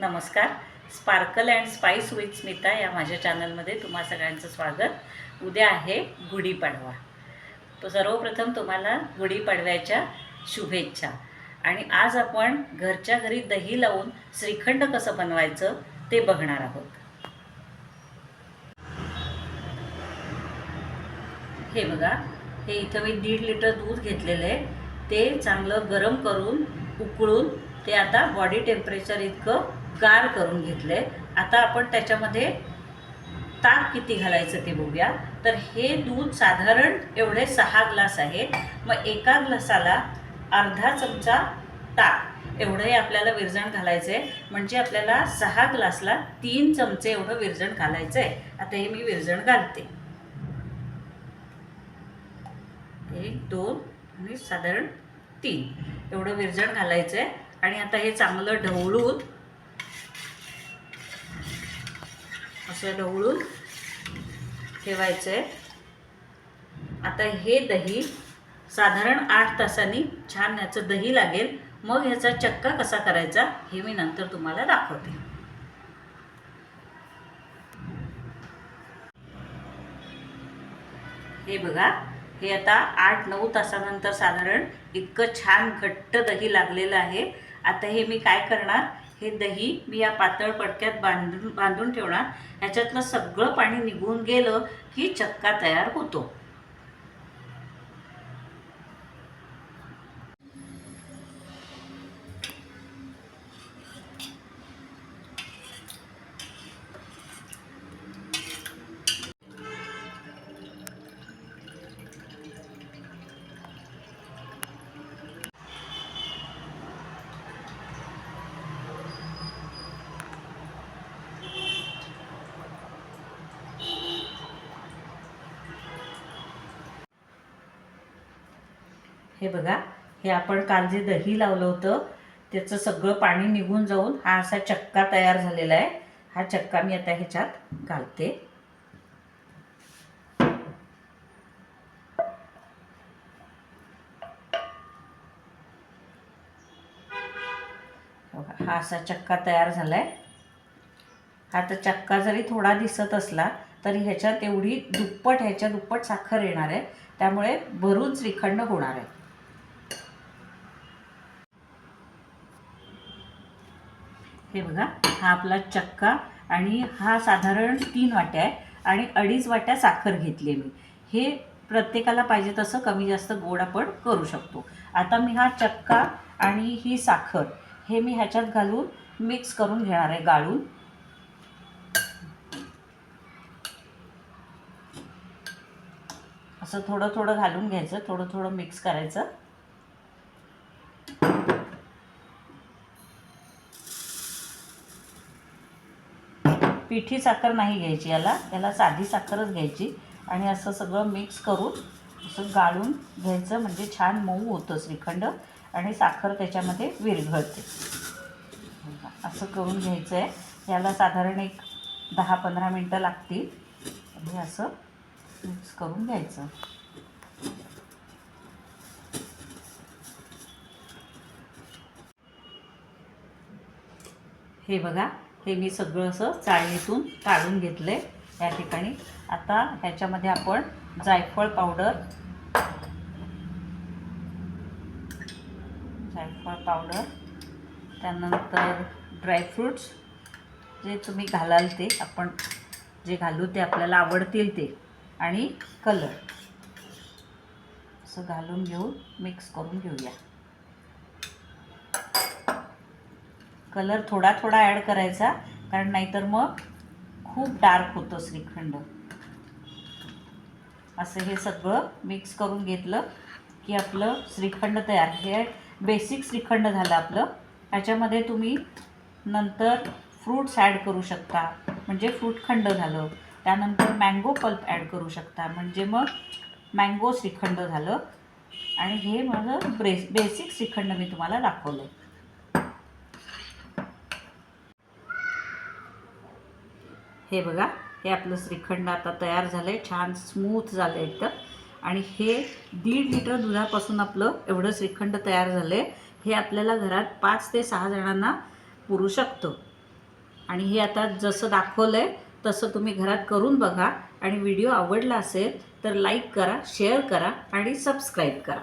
नमस्कार. Sparkle and spice with Smita या माझ्या चॅनलमध्ये तुम्हा सगळ्यांचं स्वागत. उद्या आहे गुढीपाडवा तो सर्वप्रथम तुम्हाला गुढीपाडव्याच्या शुभेच्छा. आणि आज आपण घरच्या घरी दही लावून श्रीखंड कसं बनवायचं ते बघणार आहोत. हे बघा हे इथं मी दीड लिटर दूध घेतलेलं आहे. ते चांगलं गरम करून उकळून ते आता बॉडी टेम्परेचर इतकं गार करून घेतलं आहे आता आपण त्याच्यामध्ये ताक किती घालायचं ते बघूया. तर हे दूध साधारण एवढे सहा ग्लास आहे. मग एका ग्लासाला अर्धा चमचा ताक. एवढंही आपल्याला विरजण घालायचं आहे म्हणजे आपल्याला सहा ग्लासला तीन चमचे एवढं विरजण घालायचं आहे आता हे मी विरजण घालते. एक दोन आणि साधारण तीन. एवढं विरजण घालायचं आहे आणि आता हे चांगलं ढवळून असं ढवळून ठेवायचं आहे आता हे दही साधारण आठ तासांनी छान याचं दही लागेल. मग ह्याचा चक्का कसा करायचा हे मी नंतर तुम्हाला दाखवते. हे बघा हे आता आठ नऊ तासानंतर साधारण इतकं छान घट्ट दही लागलेलं आहे. आता हे मी काय करणार? हे दही मी या पातळ पडक्यात बांधून बांधून ठेवणार. ह्याच्यातलं सगळं पाणी निघून गेलं की चक्का तयार होतो. हे बघा हे आपण काल जे दही लावलं होतं त्याचं सगळं पाणी निघून जाऊन हा असा चक्का तयार झालेला आहे. हा चक्का मी आता ह्याच्यात घालते. हा असा चक्का तयार झालाय. हा तर चक्का जरी थोडा दिसत असला तरी ह्याच्यात एवढी दुप्पट ह्याच्या दुप्पट साखर येणार आहे. त्यामुळे भरून श्रीखंड होणार आहे. हे बघा हा आपला चक्का आणि हा साधारण तीन वाट्या आहे आणि अडीच वाट्या साखर घेतली आहे मी. हे प्रत्येकाला पाहिजे तसं कमी जास्त गोड आपण करू शकतो. आता मी हा चक्का आणि ही साखर हे मी ह्याच्यात घालून मिक्स करून घेणार आहे गाळून. असं थोडं थोडं घालून घ्यायचं थोडं थोडं मिक्स करायचं. मिठी साखर नाही घ्यायची याला. याला साधी साखरच घ्यायची. आणि असं सगळं मिक्स करून असं गाळून घ्यायचं. म्हणजे छान मऊ होतं श्रीखंड. आणि साखर त्याच्यामध्ये विरघळते. असं करून घ्यायचं आहे याला साधारण एक दहा पंधरा मिनटं लागतील. आणि असं मिक्स करून घ्यायचं. हे बघा. हे मी सगळं असं चाळणीतून काढून घेतलं आहे या ठिकाणी. आता ह्याच्यामध्ये आपण जायफळ पावडर जायफळ पावडर त्यानंतर ड्रायफ्रूट्स जे तुम्ही घालाल ते आपण जे घालू ते आपल्याला आवडतील ते. आणि कलर. असं घालून घेऊन मिक्स करून घेऊया. कलर थोडा थोडा ॲड करायचा कारण नाहीतर मग खूप डार्क होतं श्रीखंड. असं हे सगळं मिक्स करून घेतलं की आपलं श्रीखंड तयार. हे बेसिक श्रीखंड झालं आपलं. ह्याच्यामध्ये तुम्ही नंतर फ्रूट्स ॲड करू शकता. म्हणजे फ्रूटखंड झालं. त्यानंतर मँगो पल्प ॲड करू शकता. म्हणजे मग मँगो श्रीखंड झालं. आणि हे माझं ब्रेस बेसिक श्रीखंड मी तुम्हाला दाखवलं हे बघा हे आपलं श्रीखंड आता तयार झालं आहे छान स्मूथ झालं आहे एकदम. आणि हे दीड लिटर दुधापासून आपलं एवढं श्रीखंड तयार झालं आहे हे आपल्याला घरात पाच ते सहा जणांना पुरू शकतो. आणि हे आता जसं दाखवलं आहे तसं तुम्ही घरात करून बघा. आणि व्हिडिओ आवडला असेल तर लाईक करा शेअर करा आणि सबस्क्राईब करा.